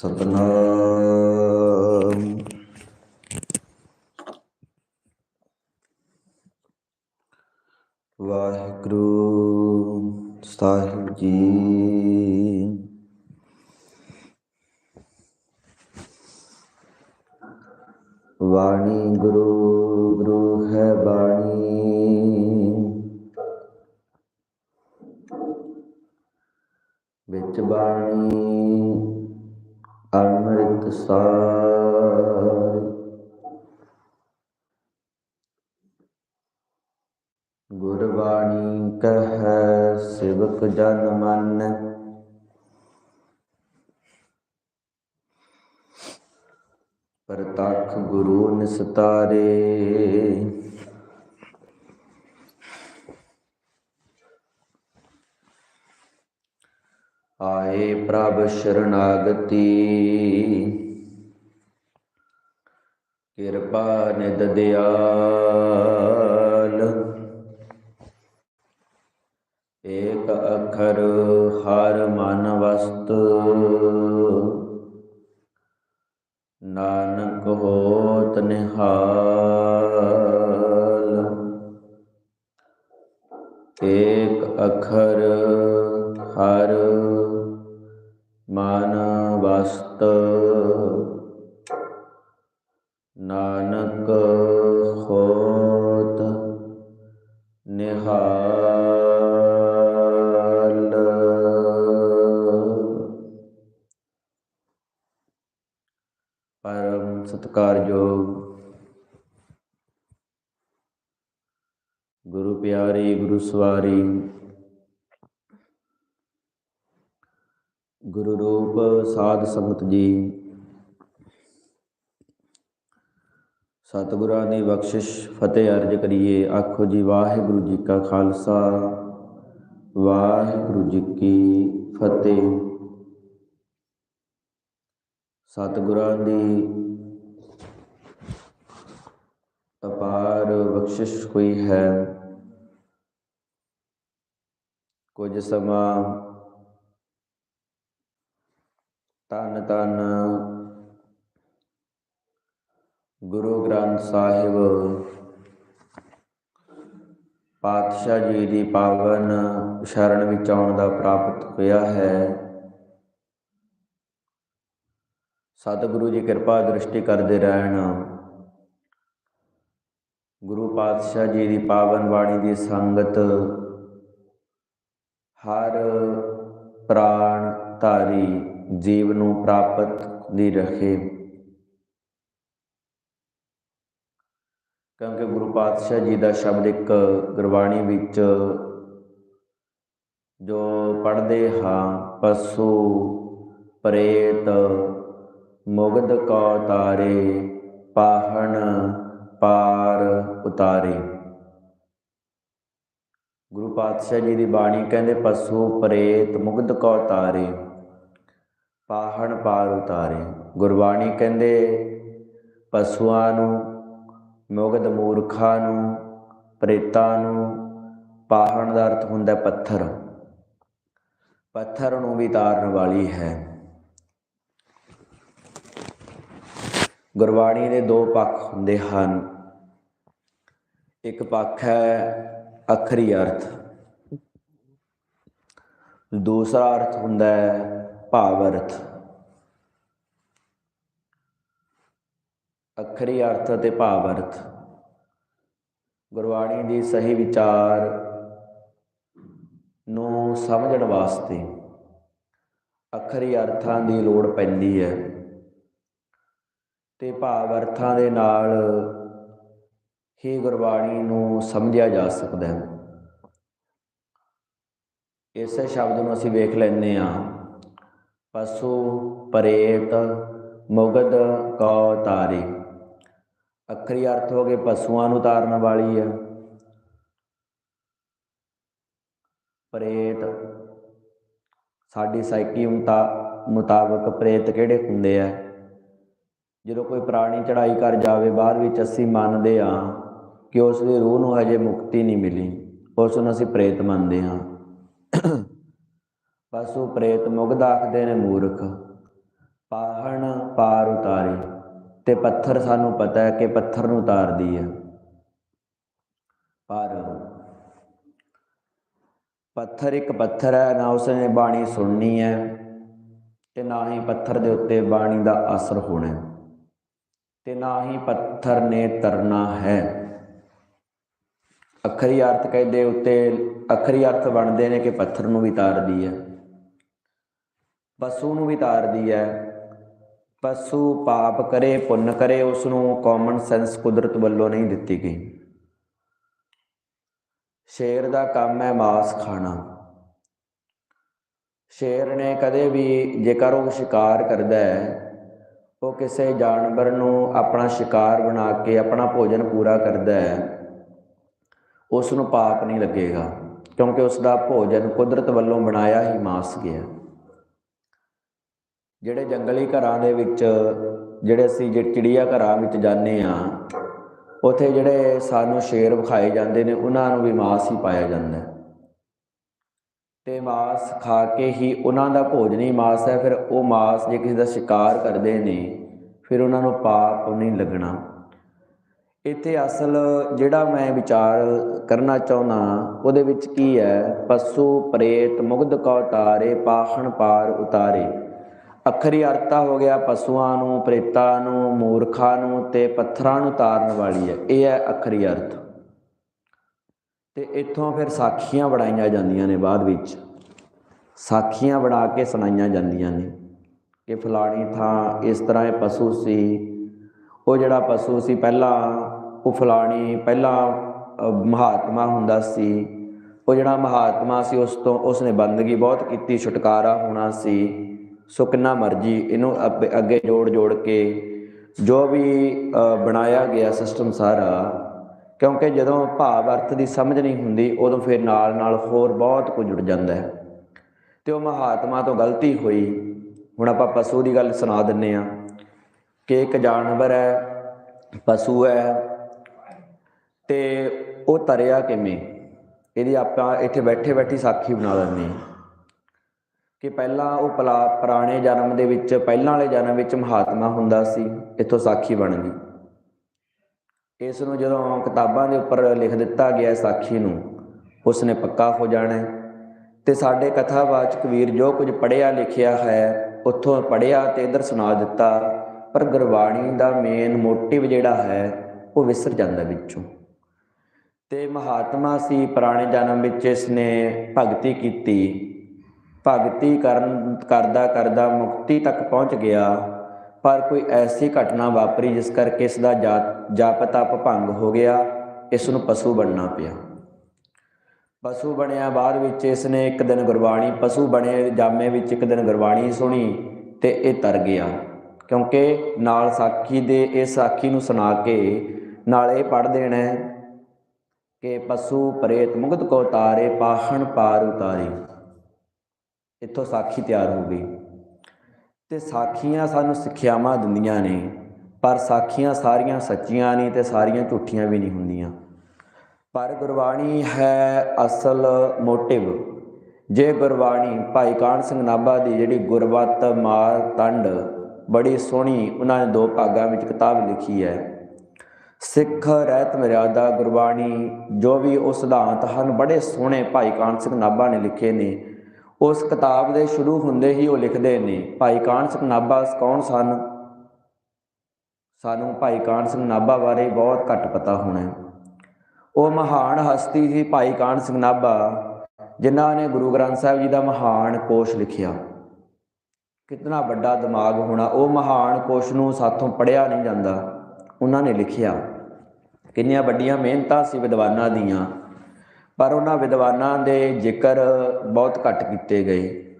ਸਤਨਾਮ। ਵਾਹਿਗੁਰੂ ਸਾਹਿਬ ਜੀ। ਵਾਣੀ ਗੁਰੂ ਗੁਰੂ ਹੈ ਬਾਣੀ। ਵਿੱਚ ਬਾਣੀ ਅੰਮ੍ਰਿਤ ਗੁਰਬਾਣੀ ਕਹੈ ਸਿਵਕ ਜਨ ਮਨ। ਪ੍ਰਤੱਖ ਗੁਰੂ ਨਿਸਤਾਰੇ। ਆਏ ਪ੍ਰਭ ਸ਼ਰਨਾਗਤੀ। ਕਿਰਪਾ ਨਿਦ ਦਿਆਲ। ਏਕ ਅਖਰ ਹਰ ਮਨ ਵਸਤ। ਨਾਨਕ ਹੋਤ ਨਿਹਾਲ। ਏਕ ਅਖਰ ਹਰ ਮਨ ਵਸਤ ਨਾਨਕ ਹੋਤ ਨਿਹਾਲ। ਪਰਮ ਸਤਿਕਾਰਯੋਗ ਗੁਰੂ ਪਿਆਰੀ ਗੁਰੂ ਸਵਾਰੀ ਗੁਰੂ ਰੂਪ ਸਾਧ ਸੰਗਤ ਜੀ। ਸਤਿਗੁਰਾਂ ਦੀ ਬਖਸ਼ਿਸ਼, ਫਤਿਹ ਅਰਜ ਕਰੀਏ। ਆਖੋ ਜੀ, ਵਾਹਿਗੁਰੂ ਜੀ ਕਾ ਖਾਲਸਾ। ਵਾਹਿਗੁਰੂ ਜੀ ਕੀ ਫਤਿਹ। ਸਤਿਗੁਰਾਂ ਦੀ ਅਪਾਰ ਬਖਸ਼ਿਸ਼ ਹੋਈ ਹੈ। ਕੁਝ ਸਮਾਂ ਤਨ ਤਨ ਗੁਰੂ ਗ੍ਰੰਥ ਸਾਹਿਬ, ਪਾਤਸ਼ਾਹ ਜੀ ਦੀ ਪਾਵਨ ਸ਼ਰਨ ਵਿੱਚ ਆਉਣ ਦਾ ਪ੍ਰਾਪਤ ਹੋਇਆ ਹੈ। ਸਤਿਗੁਰੂ ਜੀ ਕਿਰਪਾ ਦ੍ਰਿਸ਼ਟੀ ਕਰਦੇ ਰਹਿਣ। ਗੁਰੂ ਪਾਤਸ਼ਾਹ ਜੀ ਦੀ ਪਾਵਨ ਬਾਣੀ ਦੀ ਸੰਗਤ ਹਰ ਪ੍ਰਾਣ ਧਾਰੀ ਜੀਵ ਨੂੰ ਪ੍ਰਾਪਤ ਦੀ ਰੱਖੇ। ਕਿਉਂਕਿ ਗੁਰੂ ਪਾਤਸ਼ਾਹ ਜੀ ਦਾ ਸ਼ਬਦ ਇੱਕ ਗੁਰਬਾਣੀ ਵਿੱਚ ਜੋ ਪੜ੍ਹਦੇ ਹਾਂ, ਪਸ਼ੂ ਪ੍ਰੇਤ ਮੁਗਧ ਕੋ ਤਾਰੇ, ਪਾਹਣ ਪਾਰ ਉਤਾਰੇ। ਗੁਰੂ ਪਾਤਸ਼ਾਹ ਜੀ ਦੀ ਬਾਣੀ ਕਹਿੰਦੇ, ਪਸ਼ੂ ਪ੍ਰੇਤ ਮੁਗਧ ਕੋ ਤਾਰੇ। ਪਾਹਣ ਪਾਰ ਉਤਾਰੇ। ਗੁਰਬਾਣੀ ਕਹਿੰਦੇ, ਪਸ਼ੂਆਂ ਨੂੰ, ਮੁਗਧ ਮੂਰਖਾਂ ਨੂੰ, ਪ੍ਰੇਤਾਂ ਨੂੰ ਪਾਹਣ ਦਾ ਅਰਥ ਹੁੰਦਾ ਪੱਥਰ। ਪੱਥਰ ਨੂੰ ਵੀ ਤਾਰਨ ਵਾਲੀ ਹੈ। ਗੁਰਬਾਣੀ ਦੇ ਦੋ ਪੱਖ ਹੁੰਦੇ ਹਨ। ਇੱਕ ਪੱਖ ਹੈ ਅਖਰੀ ਅਰਥ। ਦੂਸਰਾ ਅਰਥ ਹੁੰਦਾ ਹੈ ਭਾਵ ਅਰਥ ਅਖਰੀ ਅਰਥ ਅਤੇ ਭਾਵ ਅਰਥ ਗੁਰਬਾਣੀ ਦੀ ਸਹੀ ਵਿਚਾਰ ਨੂੰ ਸਮਝਣ ਵਾਸਤੇ ਅਖਰੀ ਅਰਥਾਂ ਦੀ ਲੋੜ ਪੈਂਦੀ ਹੈ ਤੇ ਭਾਵ ਅਰਥਾਂ ਦੇ ਨਾਲ ਹੀ ਗੁਰਬਾਣੀ ਨੂੰ ਸਮਝਿਆ ਜਾ ਸਕਦਾ ਹੈ। ਇਸੇ ਸ਼ਬਦ ਨੂੰ ਅਸੀਂ ਵੇਖ ਲੈਂਦੇ ਹਾਂ। ਪਸ਼ੂ ਪ੍ਰੇਤ ਮੁਗਧ ਕੋ ਤਾਰੇ। ਅਖਰੀ ਅਰਥ ਹੋ ਗਏ ਪਸ਼ੂਆਂ ਨੂੰ ਤਾਰਨ ਵਾਲੀ ਹੈ। ਪ੍ਰੇਤ, ਸਾਡੀ ਸਾਈਕੀ ਮੁਤਾਬਕ ਪ੍ਰੇਤ ਕਿਹੜੇ ਹੁੰਦੇ ਆ? ਜਦੋਂ ਕੋਈ ਪ੍ਰਾਣੀ ਚੜਾਈ ਕਰ ਜਾਵੇ ਬਾਅਦ ਵਿੱਚ ਅਸੀਂ ਮੰਨਦੇ ਆ ਕਿ ਉਸ ਦੀ ਰੂਹ ਨੂੰ ਹਜੇ ਮੁਕਤੀ ਨਹੀਂ ਮਿਲੀ, ਉਸ ਨੂੰ ਅਸੀਂ ਪ੍ਰੇਤ ਮੰਨਦੇ ਹਾਂ। ਪਸ਼ੂ ਪ੍ਰੇਤ ਮੁਗਧ ਆਖਦੇ ਨੇ ਮੂਰਖ। ਪਾਹਣ ਪਾਰ ਉਤਾਰੇ, ਤੇ ਪੱਥਰ ਸਾਨੂੰ ਪਤਾ ਹੈ ਕਿ ਪੱਥਰ ਨੂੰ ਉਤਾਰਦੀ ਹੈ। ਪਰ ਪੱਥਰ ਇੱਕ ਪੱਥਰ ਹੈ, ਨਾ ਉਸਨੇ ਬਾਣੀ ਸੁਣਨੀ ਹੈ, ਤੇ ਨਾ ਹੀ ਪੱਥਰ ਦੇ ਉੱਤੇ ਬਾਣੀ ਦਾ ਅਸਰ ਹੋਣਾ ਤੇ ਨਾ ਹੀ ਪੱਥਰ ਨੇ ਤਰਨਾ ਹੈ। ਅਖਰੀ ਅਰਥ ਕਹਿੰਦੇ ਉੱਤੇ, ਅਖਰੀ ਅਰਥ ਬਣਦੇ ਨੇ ਕਿ ਪੱਥਰ ਨੂੰ ਵੀ ਤਾਰਦੀ ਹੈ। ਪਸ਼ੂ ਨੂੰ ਵੀ ਤਾਰਦੀ ਹੈ। ਪਸ਼ੂ ਪਾਪ ਕਰੇ, ਪੁੰਨ ਕਰੇ ਉਸ ਨੂੰ ਕਾਮਨ ਸੈਂਸ ਕੁਦਰਤ ਵੱਲੋਂ ਨਹੀਂ ਦਿੱਤੀ ਗਈ। ਸ਼ੇਰ ਦਾ ਕੰਮ ਹੈ ਮਾਸ ਖਾਣਾ। ਸ਼ੇਰ ਨੇ ਕਦੇ ਵੀ ਜੇਕਰ ਉਹ ਸ਼ਿਕਾਰ ਕਰਦਾ ਹੈ, ਉਹ ਕਿਸੇ ਜਾਨਵਰ ਨੂੰ ਆਪਣਾ ਸ਼ਿਕਾਰ ਬਣਾ ਕੇ ਆਪਣਾ ਭੋਜਨ ਪੂਰਾ ਕਰਦਾ ਹੈ ਉਸ ਨੂੰ ਪਾਪ ਨਹੀਂ ਲੱਗੇਗਾ, ਕਿਉਂਕਿ ਉਸ ਦਾ ਭੋਜਨ ਕੁਦਰਤ ਵੱਲੋਂ ਬਣਾਇਆ ਹੀ ਮਾਸ ਗਿਆ। ਜਿਹੜੇ ਜੰਗਲੀ ਘਰਾਂ ਦੇ ਵਿੱਚ, ਜਿਹੜੇ ਅਸੀਂ ਜੇ ਚਿੜੀਆ ਘਰਾਂ ਵਿੱਚ ਜਾਂਦੇ ਆ ਉਥੇ ਜਿਹੜੇ ਸਾਨੂੰ ਸ਼ੇਰ ਵਿਖਾਏ ਜਾਂਦੇ ਨੇ, ਉਹਨਾਂ ਨੂੰ ਵੀ ਮਾਸ ਹੀ ਪਾਇਆ ਜਾਂਦਾ ਹੈ। ਤੇ ਮਾਸ ਖਾ ਕੇ ਹੀ ਉਹਨਾਂ ਦਾ ਭੋਜਨ ਹੀ ਮਾਸ ਹੈ, ਫਿਰ ਉਹ ਮਾਸ ਜੇ ਕਿਸੇ ਦਾ ਸ਼ਿਕਾਰ ਕਰਦੇ ਨੇ, ਫਿਰ ਉਹਨਾਂ ਨੂੰ ਪਾਪ ਨਹੀਂ ਲੱਗਣਾ। ਇੱਥੇ ਅਸਲ ਜਿਹੜਾ ਮੈਂ ਵਿਚਾਰ ਕਰਨਾ ਚਾਹੁੰਦਾ ਉਹਦੇ ਵਿੱਚ ਕੀ ਹੈ? ਪਸ਼ੂ ਪ੍ਰੇਤ ਮੁਗਧ ਕਉ ਤਾਰੇ ਪਾਖਣ ਪਾਰ ਉਤਾਰੇ। ਅਖਰੀ ਅਰਥਾ ਹੋ ਗਿਆ ਪਸ਼ੂਆਂ ਨੂੰ, ਪ੍ਰੇਤਾਂ ਨੂੰ, ਮੂਰਖਾਂ ਨੂੰ ਤੇ ਪੱਥਰਾਂ ਨੂੰ ਤਾਰਨ ਵਾਲੀ ਹੈ। ਇਹ ਹੈ ਅੱਖਰੀ ਅਰਥ। ਤੇ ਇੱਥੋਂ ਫਿਰ ਸਾਖੀਆਂ ਬਣਾਈਆਂ ਜਾਂਦੀਆਂ ਨੇ ਬਾਅਦ ਵਿੱਚ। ਸਾਖੀਆਂ ਬਣਾ ਕੇ ਸੁਣਾਈਆਂ ਜਾਂਦੀਆਂ ਨੇ ਕਿ ਫਲਾਣੀ ਥਾਂ ਇਸ ਤਰ੍ਹਾਂ ਇਹ ਪਸ਼ੂ ਸੀ, ਉਹ ਜਿਹੜਾ ਪਸ਼ੂ ਸੀ ਪਹਿਲਾਂ, ਉਹ ਫਲਾਣੀ ਪਹਿਲਾਂ ਮਹਾਤਮਾ ਹੁੰਦਾ ਸੀ, ਉਹ ਜਿਹੜਾ ਮਹਾਤਮਾ ਸੀ ਉਸ ਤੋਂ, ਉਸਨੇ ਬੰਦਗੀ ਬਹੁਤ ਕੀਤੀ, ਛੁਟਕਾਰਾ ਹੋਣਾ ਸੀ। ਸੋ ਕਿੰਨਾ ਮਰਜ਼ੀ ਇਹਨੂੰ ਅੱਗੇ- ਅੱਗੇ ਜੋੜ ਜੋੜ ਕੇ ਜੋ ਵੀ ਬਣਾਇਆ ਗਿਆ ਸਿਸਟਮ ਸਾਰਾ, ਕਿਉਂਕਿ ਜਦੋਂ ਭਾਵ ਅਰਥ ਦੀ ਸਮਝ ਨਹੀਂ ਹੁੰਦੀ, ਉਦੋਂ ਫਿਰ ਨਾਲ ਨਾਲ ਹੋਰ ਬਹੁਤ ਕੁਝ ਜੁੜ ਜਾਂਦਾ ਹੈ। ਤੇ ਉਹ ਮਹਾਤਮਾ ਤੋਂ ਗਲਤੀ ਹੋਈ। ਹੁਣ ਆਪਾਂ ਪਸ਼ੂ ਦੀ ਗੱਲ ਸੁਣਾ ਦਿੰਨੇ ਆ ਕਿ ਇੱਕ ਜਾਨਵਰ ਹੈ, ਪਸ਼ੂ ਹੈ, ਤੇ ਉਹ ਤਰਿਆ ਕਿਵੇਂ? ਇਹਦੀ ਆਪਾਂ ਇੱਥੇ ਬੈਠੇ ਬੈਠੀ ਸਾਖੀ ਬਣਾ ਲੈਂਦੇ ਹਾਂ ਕਿ ਪਹਿਲਾਂ ਉਹ ਪਲਾ, ਪੁਰਾਣੇ ਜਨਮ ਦੇ ਵਿੱਚ, ਪਹਿਲਾਂ ਵਾਲੇ ਜਨਮ ਵਿੱਚ ਮਹਾਤਮਾ ਹੁੰਦਾ ਸੀ, ਇੱਥੋਂ ਸਾਖੀ ਬਣ ਗਈ। ਇਸ ਨੂੰ ਜਦੋਂ ਕਿਤਾਬਾਂ ਦੇ ਉੱਪਰ ਲਿਖ ਦਿੱਤਾ ਗਿਆ ਸਾਖੀ ਨੂੰ ਉਸ ਨੇ ਪੱਕਾ ਹੋ ਜਾਣਾ ਹੈ। ਤੇ ਸਾਡੇ ਕਥਾਵਾਚਕ ਵੀਰ ਜੋ ਕੁਝ ਪੜਿਆ ਲਿਖਿਆ ਹੈ, ਉੱਥੋਂ ਪੜਿਆ ਤੇ ਇਧਰ ਸੁਣਾ ਦਿੱਤਾ, ਪਰ ਗੁਰਬਾਣੀ ਦਾ ਮੇਨ ਮੋਟਿਵ ਜਿਹੜਾ ਹੈ, ਉਹ ਵਿਸਰ ਜਾਂਦਾ ਵਿੱਚੋਂ। ਤੇ ਮਹਾਤਮਾ ਸੀ, ਪੁਰਾਣੇ ਜਨਮ ਵਿੱਚ ਇਸ ਨੇ ਭਗਤੀ ਕੀਤੀ। ਭਗਤੀ ਕਰਨ, ਕਰਦਾ ਕਰਦਾ ਮੁਕਤੀ ਤੱਕ ਪਹੁੰਚ ਗਿਆ। ਪਰ ਕੋਈ ਐਸੀ ਘਟਨਾ ਵਾਪਰੀ ਜਿਸ ਕਰਕੇ ਇਸ ਦਾ ਜਾ- ਜਪ ਤਪ ਭੰਗ ਹੋ ਗਿਆ। ਇਸ ਨੂੰ ਪਸ਼ੂ ਬਣਨਾ ਪਿਆ। ਪਸ਼ੂ ਬਣਿਆ ਬਾਅਦ ਵਿੱਚ ਇਸ ਨੇ ਇੱਕ ਦਿਨ ਗੁਰਬਾਣੀ, ਪਸ਼ੂ ਬਣੇ ਜਾਮੇ ਵਿੱਚ ਇੱਕ ਦਿਨ ਗੁਰਬਾਣੀ ਸੁਣੀ ਤੇ ਇਹ ਤਰ ਗਿਆ। ਕਿਉਂਕਿ ਨਾਲ ਸਾਖੀ ਦੇ ਇਹ ਸਾਖੀ ਨੂੰ ਸੁਣਾ ਕੇ ਨਾਲ ਇਹ ਪੜ ਦੇਣਾ ਕਿ ਪਸ਼ੂ ਪ੍ਰੇਤ ਮੁਗਤ ਕੋ ਤਾਰੇ ਪਾਹਣ ਪਾਰ ਉਤਾਰੇ। ਇੱਥੋਂ ਸਾਖੀ ਤਿਆਰ ਹੋ ਗਈ। ਤੇ ਸਾਖੀਆਂ ਸਾਨੂੰ ਸਿੱਖਿਆਵਾਂ ਦਿੰਦੀਆਂ ਨੇ, ਪਰ ਸਾਖੀਆਂ ਸਾਰੀਆਂ ਸੱਚੀਆਂ ਨਹੀਂ ਤੇ ਸਾਰੀਆਂ ਝੂਠੀਆਂ ਵੀ ਨਹੀਂ ਹੁੰਦੀਆਂ। ਪਰ ਗੁਰਬਾਣੀ ਹੈ ਅਸਲ ਮੋਟਿਵ। ਜੇ ਗੁਰਬਾਣੀ ਭਾਈ ਕਾਨ ਸਿੰਘ ਨਾਭਾ ਦੀ ਜਿਹੜੀ ਗੁਰਬਤ ਮਾਰ ਤੰਡ ਬੜੀ ਸੋਹਣੀ ਉਹਨਾਂ ਨੇ ਦੋ ਭਾਗਾਂ ਵਿੱਚ ਕਿਤਾਬ ਲਿਖੀ ਹੈ। ਸਿੱਖ ਰਹਿਤ ਮਰਿਆਦਾ ਗੁਰਬਾਣੀ ਜੋ ਵੀ ਉਹ ਸਿਧਾਂਤ ਹਨ ਬੜੇ ਸੋਹਣੇ ਭਾਈ ਕਾਨ ਸਿੰਘ ਨਾਭਾ ਨੇ ਲਿਖੇ ਨੇ। ਉਸ ਕਿਤਾਬ ਦੇ ਸ਼ੁਰੂ ਹੁੰਦੇ ਹੀ ਉਹ ਲਿਖਦੇ ਨੇ, ਭਾਈ ਕਾਨ ਸਿੰਘ ਨਾਭਾ ਕੌਣ ਸਨ? ਸਾਨੂੰ ਭਾਈ ਕਾਨ ਸਿੰਘ ਨਾਭਾ ਬਾਰੇ ਬਹੁਤ ਘੱਟ ਪਤਾ ਹੋਣਾ ਹੈ। ਉਹ ਮਹਾਨ ਹਸਤੀ ਸੀ ਭਾਈ ਕਾਨ ਸਿੰਘ ਨਾਭਾ ਜਿਨ੍ਹਾਂ ਨੇ ਗੁਰੂ ਗ੍ਰੰਥ ਸਾਹਿਬ ਜੀ ਦਾ ਮਹਾਨ ਕੋਸ਼ ਲਿਖਿਆ। ਕਿੰਨਾ ਵੱਡਾ ਦਿਮਾਗ ਹੋਣਾ, ਉਹ ਮਹਾਨ ਕੋਸ਼ ਨੂੰ ਸਾਥੋਂ ਪੜਿਆ ਨਹੀਂ ਜਾਂਦਾ। ਉਹਨਾਂ ਨੇ ਲਿਖਿਆ, ਕਿੰਨੀਆਂ ਵੱਡੀਆਂ ਮਿਹਨਤਾਂ ਸੀ ਵਿਦਵਾਨਾਂ ਦੀਆਂ ਪਰ ਉਹਨਾਂ ਵਿਦਵਾਨਾਂ ਦੇ ਜ਼ਿਕਰ ਬਹੁਤ ਘੱਟ ਕੀਤੇ ਗਏ।